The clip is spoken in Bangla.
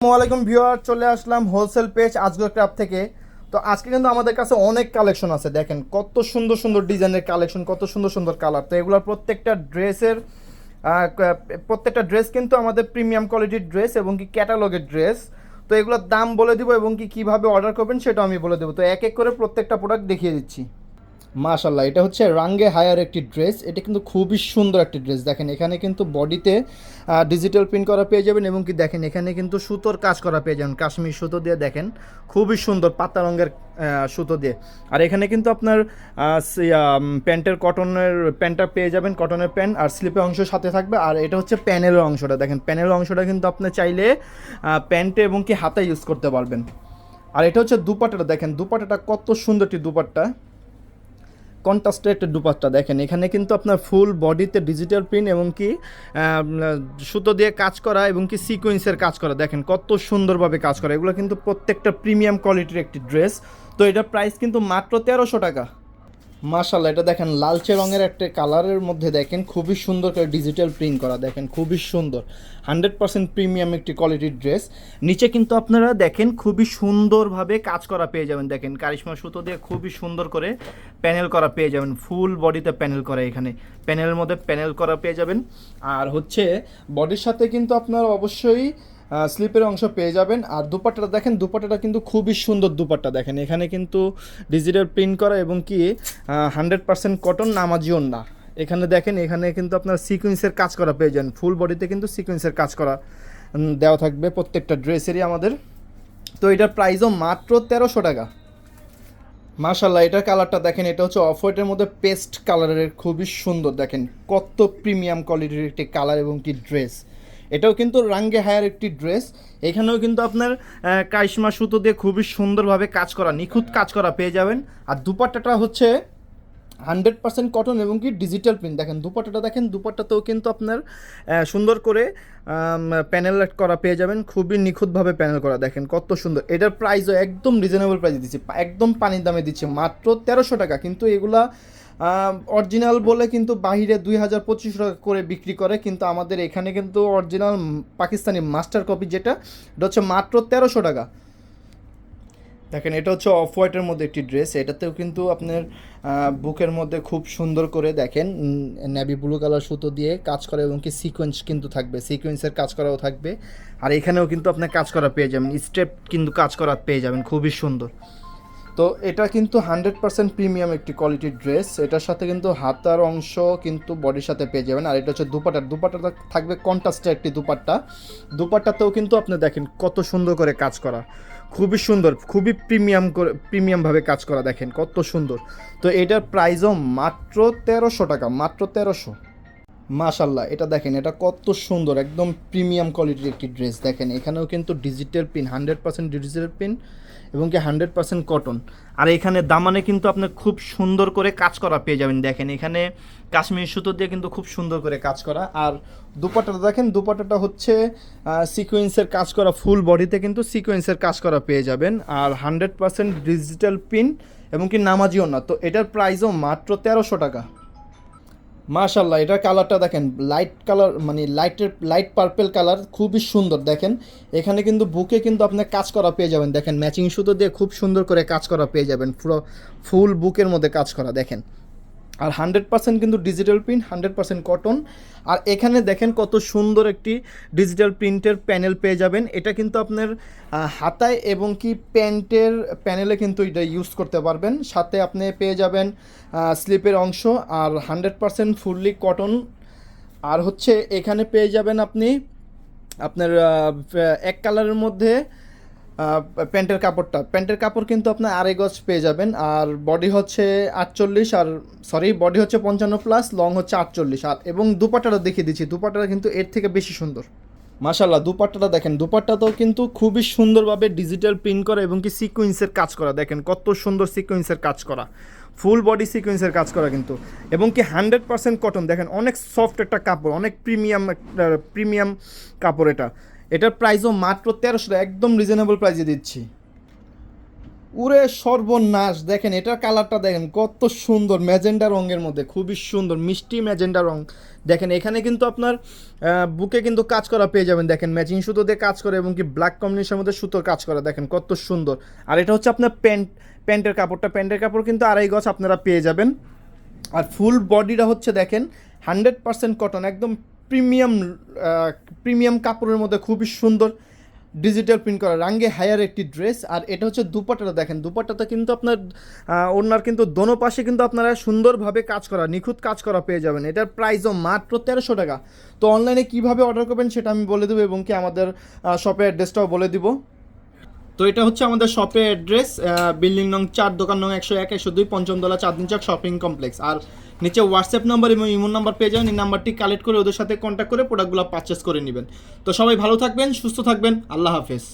আসসালামু আলাইকুম ভিউয়ার চলে আসলাম হোলসেল পেজ আজগর ক্রাফ থেকে। তো আজকে কিন্তু আমাদের কাছে অনেক কালেকশন আছে, দেখেন কত সুন্দর সুন্দর ডিজাইনের কালেকশন কত সুন্দর সুন্দর কালার তো এগুলোর প্রত্যেকটা ড্রেসের প্রত্যেকটা ড্রেস কিন্তু আমাদের প্রিমিয়াম কোয়ালিটির ড্রেস এবং কি ক্যাটালগের ড্রেস তো এগুলোর দাম বলে দিব এবং কি কীভাবে অর্ডার করবেন সেটা আমি বলে দেবো। তো এক এক করে প্রত্যেকটা প্রোডাক্ট দেখিয়ে দিচ্ছি। মাশাল্লাহ এটা হচ্ছে রাঙ্গে হায়ার একটি ড্রেস, এটা কিন্তু খুবই সুন্দর একটি ড্রেস। দেখেন, এখানে কিন্তু বডিতে ডিজিটাল প্রিন্ট করা পেয়ে যাবেন এবং কি দেখেন, এখানে কিন্তু সুতোর কাজ করা পেয়ে যাবেন, কাশ্মীর সুতো দিয়ে দেখেন, খুবই সুন্দর পাতা রঙের সুতো দিয়ে। আর এখানে কিন্তু আপনার প্যান্টের কটনের প্যান্টটা পেয়ে যাবেন, কটনের প্যান্ট, আর স্লিপের অংশ সাথে থাকবে, আর এটা হচ্ছে প্যানেলের অংশটা। দেখেন, প্যানেলের অংশটা কিন্তু আপনি চাইলে প্যান্টে এবং কি হাতে ইউজ করতে পারবেন। আর এটা হচ্ছে দুপাটাটা দেখেন দুপাটাটা কত সুন্দর একটি দুপাট্টা। কন্ট্রাস্টের একটা দুপাট্টা দেখেন, এখানে কিন্তু আপনার ফুল বডিতে ডিজিটাল প্রিন্ট এবং কি সুতো দিয়ে কাজ করা এবং কি সিকোয়েন্সের কাজ করা। দেখেন কত সুন্দরভাবে কাজ করা। এগুলো কিন্তু প্রত্যেকটা প্রিমিয়াম কোয়ালিটির একটি ড্রেস তো এটার প্রাইস কিন্তু মাত্র তেরোশো টাকা। মাশাল্লাহ এটা দেখেন, লালচে রঙের একটা কালারের মধ্যে দেখেন, খুবই সুন্দর করে ডিজিটাল প্রিন্ট করা, দেখেন, খুবই সুন্দর। হান্ড্রেড পার্সেন্ট প্রিমিয়াম একটি কোয়ালিটির ড্রেস নিচে কিন্তু আপনারা দেখেন, খুবই সুন্দরভাবে কাজ করা পেয়ে যাবেন, দেখেন কারিশমা সুতো দিয়ে খুবই সুন্দর করে প্যানেল করা পেয়ে যাবেন ফুল বডিতে প্যানেল করা এখানে। প্যানেলের মধ্যে প্যানেল করা পেয়ে যাবেন। আর হচ্ছে বডির সাথে কিন্তু আপনারা অবশ্যই স্লিপের অংশ পেয়ে যাবেন। আর দুপাট্টাটা দেখেন, দুপাট্টাটা কিন্তু খুবই সুন্দর দুপাট্টা দেখেন। এখানে কিন্তু ডিজিটাল প্রিন্ট করা এবং কি হান্ড্রেড পার্সেন্ট কটন নামাজিও না এখানে দেখেন, এখানে কিন্তু আপনার সিকুয়েন্সের কাজ করা পেয়ে যান। ফুল বডিতে কিন্তু সিকুয়েন্সের কাজ করা দেওয়া থাকবে প্রত্যেকটা ড্রেসেরই আমাদের। তো এটার প্রাইসও মাত্র তেরোশো টাকা। মাশাল্লাহ এটার কালারটা দেখেন, এটা হচ্ছে অফ হোয়াইটের মধ্যে পেস্ট কালারের, খুবই সুন্দর দেখেন। কত প্রিমিয়াম কোয়ালিটির একটি কালার এবং কি ড্রেস। এটাও কিন্তু রাঙ্গে হায়ার একটি ড্রেস। এখানেও কিন্তু আপনার আহ, কারিশমা সুতো দিয়ে খুবই সুন্দরভাবে কাজ করা নিখুঁত কাজ করা পেয়ে যাবেন। আর দুপাট্টাটা হচ্ছে হান্ড্রেড পার্সেন্ট কটন এবং কি ডিজিটাল প্রিন্ট। দেখেন দুপাট্টাটা দেখেন দুপাট্টাতেও কিন্তু আপনার সুন্দর করে প্যানেল করা পেয়ে যাবেন খুবই নিখুঁতভাবে প্যানেল করা। দেখেন কত সুন্দর। এটার প্রাইসও একদম রিজনেবল প্রাইসে দিচ্ছি একদম পানির দামে দিচ্ছে মাত্র তেরোশো টাকা। কিন্তু এগুলা অরিজিনাল বলে কিন্তু বাহিরে দুই হাজার পঁচিশশো টাকা করে বিক্রি করে, কিন্তু আমাদের এখানে কিন্তু অরিজিনাল পাকিস্তানি মাস্টার কপি যেটা, এটা হচ্ছে মাত্র তেরোশো টাকা। দেখেন, এটা হচ্ছে অফ হোয়াইটের মধ্যে একটি ড্রেস এটাতেও কিন্তু আপনার বুকের মধ্যে খুব সুন্দর করে দেখেন নেভি ব্লু কালার সুতো দিয়ে কাজ করা এবং কি সিকোয়েন্স কিন্তু থাকবে সিকোয়েন্সের কাজ করাও থাকবে। আর এখানেও কিন্তু আপনার কাজ করা পেয়ে যাবেন স্টেপ কিন্তু কাজ করা পেয়ে যাবেন, খুবই সুন্দর। তো এটা কিন্তু হান্ড্রেড পার্সেন্ট প্রিমিয়াম একটি কোয়ালিটির ড্রেস। এটার সাথে কিন্তু হাতার অংশ কিন্তু বডির সাথে পেয়ে যাবেন। আর এটা হচ্ছে দুপাটার দুপাটাটা থাকবে কন্ট্রাস্টের একটি দুপাট্টা। দুপাট্টাতেও কিন্তু আপনি দেখেন কত সুন্দর করে কাজ করা। খুবই সুন্দর, খুবই প্রিমিয়াম করে, প্রিমিয়ামভাবে কাজ করা দেখেন কত সুন্দর। তো এটার প্রাইসও মাত্র তেরোশো টাকা, মাত্র তেরোশো। মাশাল্লাহ এটা দেখেন, এটা কত সুন্দর, একদম প্রিমিয়াম কোয়ালিটির একটি ড্রেস। দেখেন, এখানেও কিন্তু digital print hundred percent digital print এবং কি হান্ড্রেড পার্সেন্ট কটন। আর এখানে দামানে কিন্তু আপনার খুব সুন্দর করে কাজ করা পেয়ে যাবেন। দেখেন, এখানে কাশ্মীর সুতো দিয়ে কিন্তু খুব সুন্দর করে কাজ করা। আর দুপাটাটা, দেখেন দুপাটাটা হচ্ছে সিকোয়েন্সের কাজ করা ফুল বডিতে কিন্তু সিকোয়েন্সের কাজ করা পেয়ে যাবেন। আর হান্ড্রেড পার্সেন্ট ডিজিটাল পিন এবং কি নামাজিও না। তো এটার প্রাইসও মাত্র তেরোশো টাকা। মাশাল্লাহ এটার কালারটা দেখেন লাইট কালার মানে লাইটের লাইট পার্পেল কালার খুবই সুন্দর, দেখেন। এখানে কিন্তু বুকে কিন্তু আপনার কাজ করা পেয়ে যাবেন, দেখেন ম্যাচিং সুতো দিয়ে খুব সুন্দর করে কাজ করা পেয়ে যাবেন, পুরো ফুল বুকের মধ্যে কাজ করা, দেখেন। আর হান্ড্রেড পার্সেন্ট কিন্তু digital print, hundred percent cotton. আর এখানে দেখেন কত সুন্দর একটি ডিজিটাল প্রিন্টের প্যানেল পেয়ে যাবেন। এটা কিন্তু আপনার হাতায় এবং কি প্যান্টের প্যানেলে কিন্তু এটা ইউজ করতে পারবেন। সাথে আপনি পেয়ে যাবেন স্লিপের অংশ আর হান্ড্রেড পার্সেন্ট ফুললি কটন। আর হচ্ছে এখানে পেয়ে যাবেন আপনি আপনার এক কালারের মধ্যে প্যান্টের কাপড়টা। প্যান্টের কাপড় কিন্তু আপনার আড়াই গজ পেয়ে যাবেন। আর বডি হচ্ছে আটচল্লিশ, আর সরি বডি হচ্ছে পঞ্চান্ন প্লাস লং হচ্ছে আটচল্লিশ। আর এবং দুপাট্টাটা দেখিয়ে দিচ্ছি। দুপাট্টাটা কিন্তু এর থেকে বেশি সুন্দর। মাশাল্লাহ দুপাট্টাটা দেখেন। দুপাট্টাটাও কিন্তু খুবই সুন্দরভাবে ডিজিটাল প্রিন্ট করা এবং কি সিকোয়েন্সের কাজ করা। দেখেন কত সুন্দর সিকোয়েন্সের কাজ করা। ফুল বডি সিকোয়েন্সের কাজ করা কিন্তু। এবং কি হান্ড্রেড পার্সেন্ট কটন দেখেন অনেক সফট একটা কাপড়, অনেক প্রিমিয়াম একটা প্রিমিয়াম কাপড় এটা। এটার প্রাইসও মাত্র তেরোশো একদম রিজনেবল প্রাইসে দিচ্ছি। উরে সর্বনাশ, দেখেন এটার কালারটা দেখেন, কত সুন্দর ম্যাজেন্ডা রঙের মধ্যে, খুবই সুন্দর, মিষ্টি ম্যাজেন্ডা রং। দেখেন, এখানে কিন্তু আপনার বুকে কিন্তু কাজ করা পেয়ে যাবেন। দেখেন ম্যাচিং সুতো দিয়ে কাজ করে এবং কি ব্ল্যাক কম্বিনেশনের মধ্যে সুতোর কাজ করা, দেখেন কত সুন্দর। আর এটা হচ্ছে আপনার প্যান্ট প্যান্টের কাপড়টা প্যান্টের কাপড় কিন্তু আড়াই গজ আপনারা পেয়ে যাবেন। আর ফুল বডিটা হচ্ছে দেখেন হান্ড্রেড পার্সেন্ট কটন একদম প্রিমিয়াম প্রিমিয়াম কাপড়ের মধ্যে খুবই সুন্দর ডিজিটাল প্রিন্ট করা। রাঙ্গে হায়ার একটি ড্রেস আর এটা হচ্ছে দুপাটাটা দেখেন। দুপাটাটা কিন্তু আপনার ওনার কিন্তু দোনো পাশে কিন্তু আপনারা সুন্দরভাবে কাজ করা, নিখুঁত কাজ করা পেয়ে যাবেন। এটার প্রাইসও মাত্র তেরোশো টাকা। তো অনলাইনে কীভাবে অর্ডার করবেন সেটা আমি বলে দেবো এবং কি আমাদের শপের অ্যাড্রেসটাও বলে দিব। তো এটা হচ্ছে আমাদের শপের অ্যাড্রেস বিল্ডিং নং চার, দোকান নং একশো এক, একশো দুই পঞ্চমতলা দিন চক শপিং কমপ্লেক্স আর নিচে হোয়াটসঅ্যাপ নাম্বার এবং ইমোন নাম্বার পেয়ে যাবেন, এই নাম্বারটি কালেক্ট করে ওদের সাথে কন্ট্যাক্ট করে প্রোডাক্টগুলো পারচেস করে নেবেন। তো সবাই ভালো থাকবেন, সুস্থ থাকবেন, আল্লাহ হাফেজ।